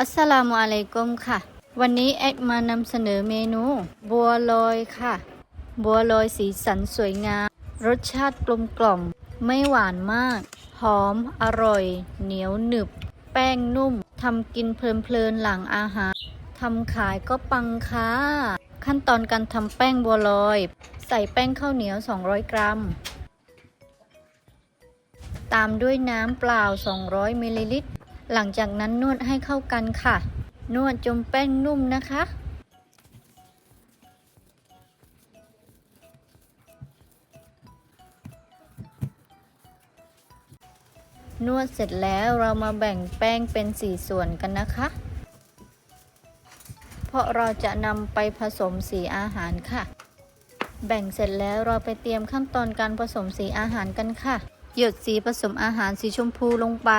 อัสสลามุอะลัยกุมค่ะ วันนี้แอดมานำเสนอเมนู บัวลอยค่ะ บัวลอยสีสันสวยงาม รสชาติกลมกล่อม ไม่หวานมาก หอม อร่อย เหนียวหนึบ แป้งนุ่ม ทำกินเพลินๆหลังอาหาร ทำขายก็ปังค่ะ ขั้นตอนการทำแป้งบัวลอย ใส่แป้งข้าวเหนียว 200 กรัม ตามด้วยน้ำเปล่า 200 มิลลิลิตร หลังจากนั้นนวดให้เข้ากันค่ะ นวดจนแป้งนุ่มนะคะ นวดเสร็จแล้วเรามาแบ่งแป้งเป็น 4 ส่วนกันนะคะ เพราะเราจะนำไปผสมสีอาหารค่ะ แบ่งเสร็จแล้วเราไปเตรียมขั้นตอนการผสมสีอาหารกันค่ะ หยดสีผสมอาหารสีชมพูลงไป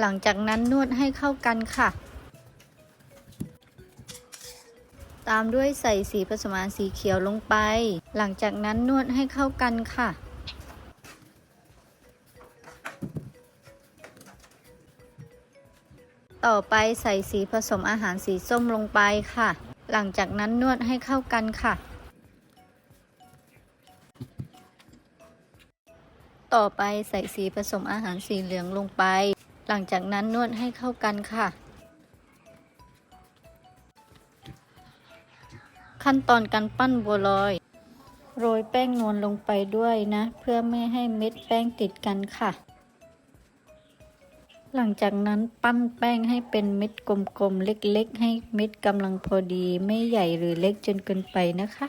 หลังจากนั้นนวดให้เข้ากันค่ะ ตามด้วยใส่สีผสมอาหารสีเขียวลงไป หลังจากนั้นนวดให้เข้ากันค่ะต่อไปใส่สีผสมอาหารสีส้มลงไปค่ะ หลังจากนั้นนวดให้เข้ากันค่ะ ต่อไปใส่สีผสมอาหารสีเหลืองลงไป หลังจากนั้นนวดให้เข้ากันค่ะ ขั้นตอนการปั้นบัวลอย โรยแป้งนวลลงไปด้วยนะ เพื่อไม่ให้เม็ดแป้งติดกันค่ะ หลังจากนั้นปั้นแป้งให้เป็นเม็ดกลมๆเล็กๆ ให้เม็ดกำลังพอดี ไม่ใหญ่หรือเล็กจนเกินไปนะคะ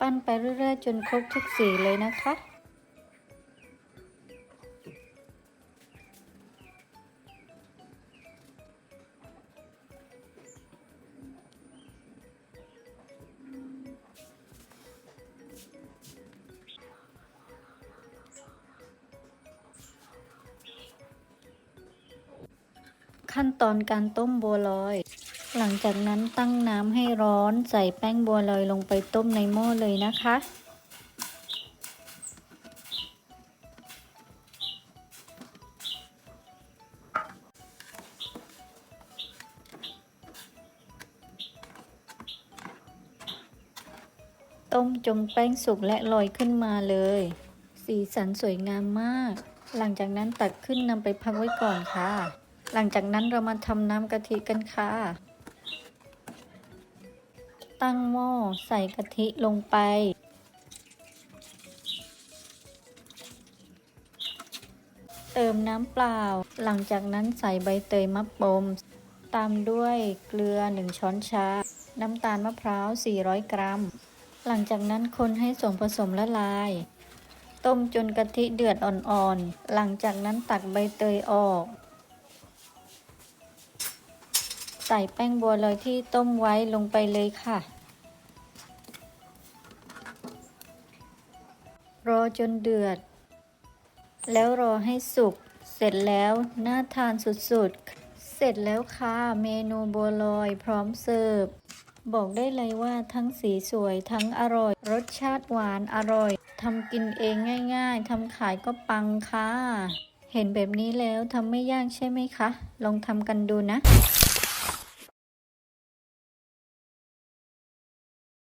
ปั้นไปเรื่อยๆ จนครบทุกสีเลยนะคะ ขั้นตอนการต้มบัวลอย หลังจากนั้นตั้งน้ำให้ร้อนใส่แป้งบัวลอยลงไปต้มในหม้อเลยนะคะ ต้มจนแป้งสุกและลอยขึ้นมาเลย สีสันสวยงามมาก หลังจากนั้นตักขึ้นนำไปพักไว้ก่อนค่ะ หลังจากนั้นเรามาทำน้ำกะทิกันค่ะ ตั้งหม้อใส่กะทิลงไป เติมน้ำเปล่า หลังจากนั้นใส่ใบเตยมะปม ตามด้วยเกลือ 1 ช้อนชา น้ำตาลมะพร้าว 400 กรัม หลังจากนั้นคนให้ส่วนผสมละลายต้มจนกะทิเดือดอ่อนๆ หลังจากนั้นตักใบเตยออก ใส่แป้งบัวลอยที่ต้มไว้ลงไปเลยค่ะ รอจนเดือด แล้วรอให้สุก เสร็จแล้วน่าทานสุดๆ เสร็จแล้วค่ะ เมนูบัวลอยพร้อมเสิร์ฟ บอกได้เลยว่าทั้งสีสวยทั้งอร่อย รสชาติหวานอร่อยทำกินเองง่าย ๆ ทำขายก็ปังค่ะ เห็นแบบนี้แล้วทำไม่ยากใช่ไหมคะ ลองทำกันดูนะ